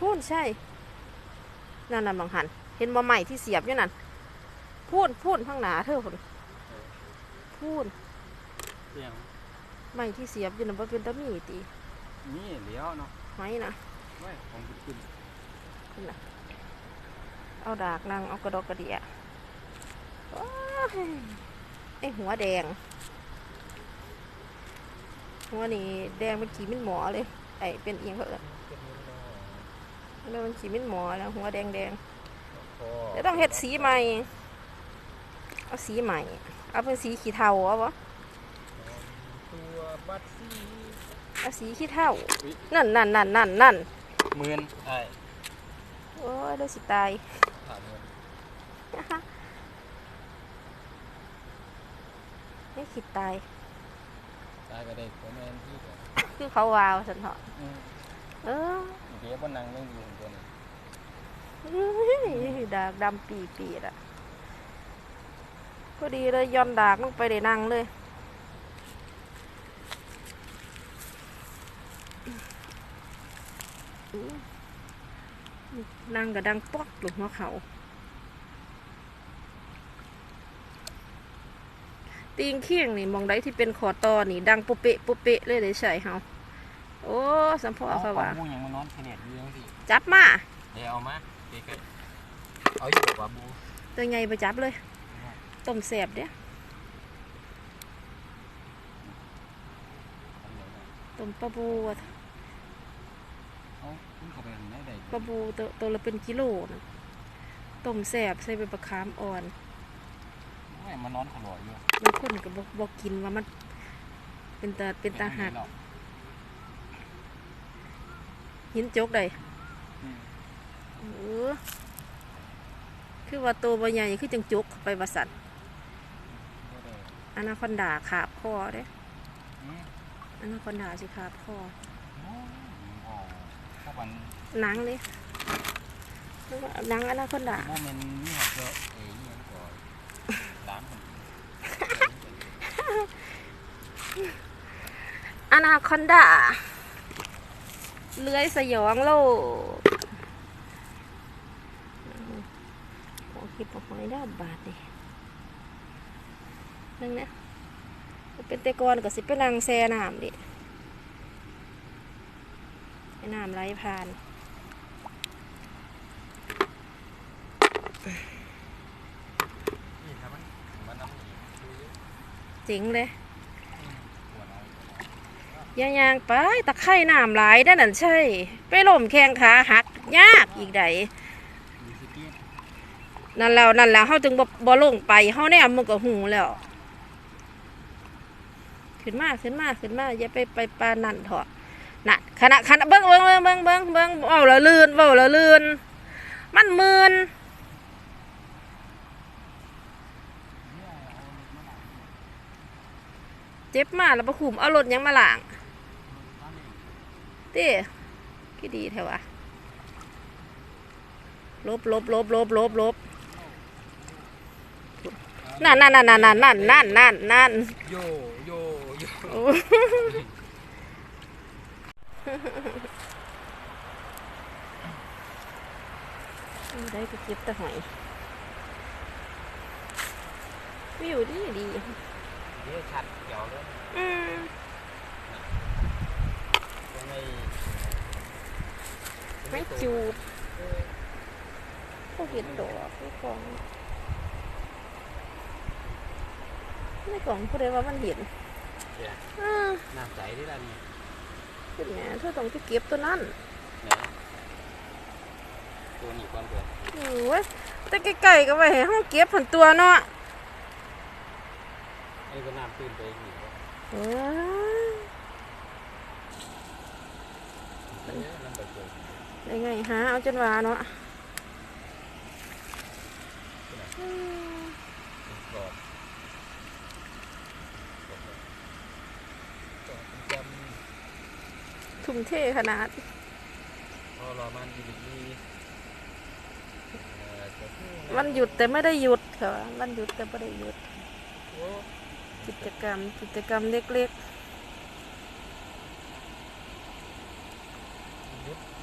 พูนใช่ นั่นน่ะบางหัน เห็นบ่ใหม่ที่เสียบอยู่นั่น พูนพูนข้างหนาเธอพุ่นพูนเสียงใหม่ที่เสียบอยู่นั่นบ่เป็นตะมีตีนี่เลี้ยวเนาะไม้นะไว้ของขึ้นเอาดากนางเอากระดอกกระเดียโอ้ยไอหัวแดง หัวนี่แดงเป็นขีมิ้นหมอเลย ไอเป็นเอียงเขาเอิญ แล้วมันขีมิ้นหมอแล้วหัวแดงแดงพอๆเดี๋ยวต้องเฮ็ดสีใหม่ เอาสีใหม่ เอาเป็นสีขี้เทาเอาปะตัวบัตรซี่เอาสีขี้เทานั่นนั่นนั่นนั่นนั่นหมื่นใช่โอ้ยเดี๋ยวสิตายสามหมื่นไม่คิดตายตายก็ได้ผมแม่นที่ก่อนคือเขาวาวสันเถอะอืมเออ เดี๋ยวบนนังเรื่องยู่ตัวนี้ดากดำปีปีดอะก็ดีเลยย้อนดากลงไปได้นั่งเลยนั่งกับดังป๊อกหลุมหัวเขา ตีงเคียงนี่มองได้ที่เป็นขอตอนี่ ดังปุ๊เปะปุ๊เปะเลยเลยใช่เฮา โอ้สัมพอเขาว่าบูยังมานอนเสน็จอยู่ยังสิจับมาเดี๋ยวเอามาเด็กเอาอยู่กับบูตัวใหญ่ไปจับเลยต้มแสบเด้ต้มปลาบูอะเอาขึ้นเข้าไปทางไหนได้ปลาบูตัวตัวละเป็นกิโลนะต้มแสบใส่ใบประคามอ่อนไม่มานอนขลอยอยู่บางคนก็บอกบอกกินว่ามันเป็นตาเป็นตาหัก หินจกได้อืมเออคือว่าตัวบใหญ่คือจังจกเข้าไปว่าสัตว์บ่ได้อนาคอนดาขาบคอเด้อืมอนาคอนดาสิขาบคอโอ้โหพวกมันหนังเลยหนังอนาคอนดาโมเมนต์นี่หักเยอะเอ้ยนี่ยังก่อนร้านมันอนาคอนดา เลื้อยสยองโลกโอ้คิดหอยด้บาทนี่นั่งนะเป็นตะกอนกับสิเป็นรังแซน้ำดิแน้ำไหลผ่านจริงเลย ยางยางไปตะไคร่น้ำหลายได้อนั่นใช่ ไปล่มแข้งขาหักยากอีกใดนั่นแล้วนั่นแล้วเขาจึงบ่บ่ลงไปเขาแน่มันก็หูแล้ว ขึ้นมาขึ้นมาขึ้นมาอย่าไปไปปานั่นเถอะน่ะขณะขณะเบิ้งเบิ้งเบิ้งเบิ้งเบิ้งเบิ้งเว้าละลื่นเว้าละลื่นมันมืนเจ็บมากแล้วประคุมเอารถยังมาหล้าง เต้กี่ดีแถวะลบลบลบลบลบลบนั่นนั่นนั่นนั่นนั่นนั่นนั่นนั่นโยโยโยโอ้ได้ไปเก็บแตะหอยวิวดีดีเดี๋ยวชัดเกี่ยวเลยอืม ยังไง ไม่จูบก็เห็นดอกในกล่องในกล่องพูดได้ว่ามันเห็นอ่าน้ำใสที่ละนี่เป็นไงเธอต้องไปเก็บตัวนั้นไหนตัวนี้ความเกิดโอ้ยแต่ไก่ๆก็ไปให้ห้องเก็บผันตัวเนาะไอ้ก็น้ำตื้นไปอีกนี่เอ้ยเอ๊ะน้ำไปเกิดได้ไงหาเอาจนว่าเนาะอืมกรอบจทุ่มเทขนาดำพอรอมันดีดีเอ่อจะพูดวันหยุดแต่ไม่ได้หยุดค่ะวันหยุดแต่ไม่ได้หยุดโอ้กิจกรรมกิจกรรมเล็กโ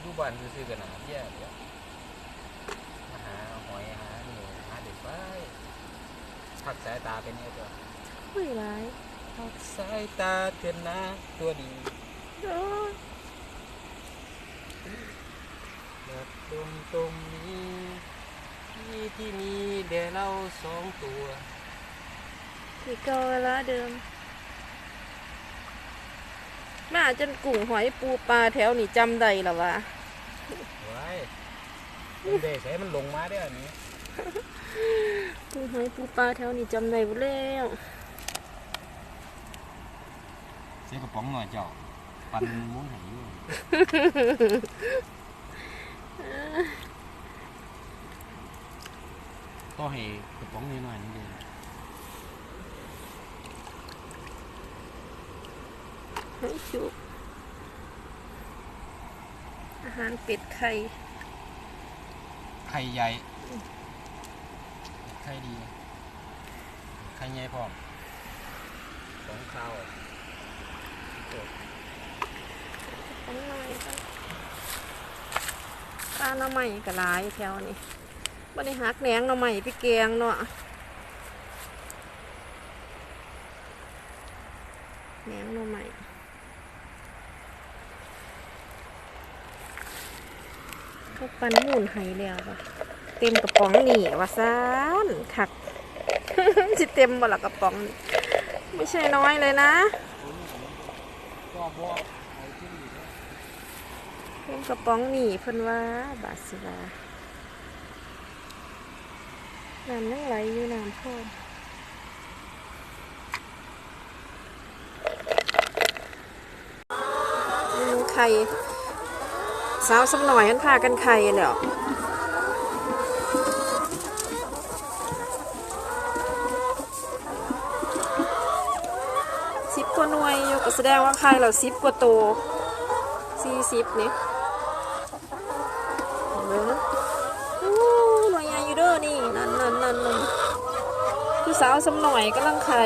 ยยุดอยู่บ้านซื้อๆกันนะแย่เดี๋ยวมาหาหอยหาหนูหาเด็กไปพักสายตาเป็นไงตัวไม่ร้ายพักสายตาเถินนะตัวดีโอ้ยแบบตรงตรงนี้ที่ที่มีเดี๋ยวเราสองตัวที่เก่าเวลาเดิมมาจนกุ้งหอยปูปลาแถวนี่จำได้หรอวะไว้ มันเด็กใส่มันลงมาได้ออันนี้กุ้งหอยปูปลาแถวนี่จำได้หมดแล้วเสียกระป๋องหน่อยเจ้า ปันมุ้นใหอยู่ก็ให้กระป๋องนิดหน่อยนึงเดียวหอยจุกอาหารเป็ดไข่ ไข่ใหญ่ ไข่ดี ไข่ใหญ่พร้อมสองข้าวต้องหน่กันปลาหน่อไม้ก็หลายแถวนี้บ่ได้หักแหนงหน่อไม้ไปแกงเนาะแหนงหน่อไม้ ก็ปันหมุนให้แล้วบ่เต็มกระป๋องนี่ว่าซานคักสิเต็มบ่ละกระป๋อง ไม่ใช่น้อยเลยนะเอาขึ้นอยู่ด้วยเพิ่นกระป๋องหนีเพิ่นว่าบาสิวาน้ำยังไหลอยู่น้ำพ่นอืมไข่ สาวสักหน่อยมันพากันไข่แล้วสิบกว่าหน่วยอยู่ก็แสดงว่าไข่เราสิบกว่าโตสี่สิบนี่เห็นไหมนะโอ้หน่วยใหญ่อยู่เด้อนี่นั่นนั่นนั่นนั่นผู้สาวสำหน่อยกำลังไข่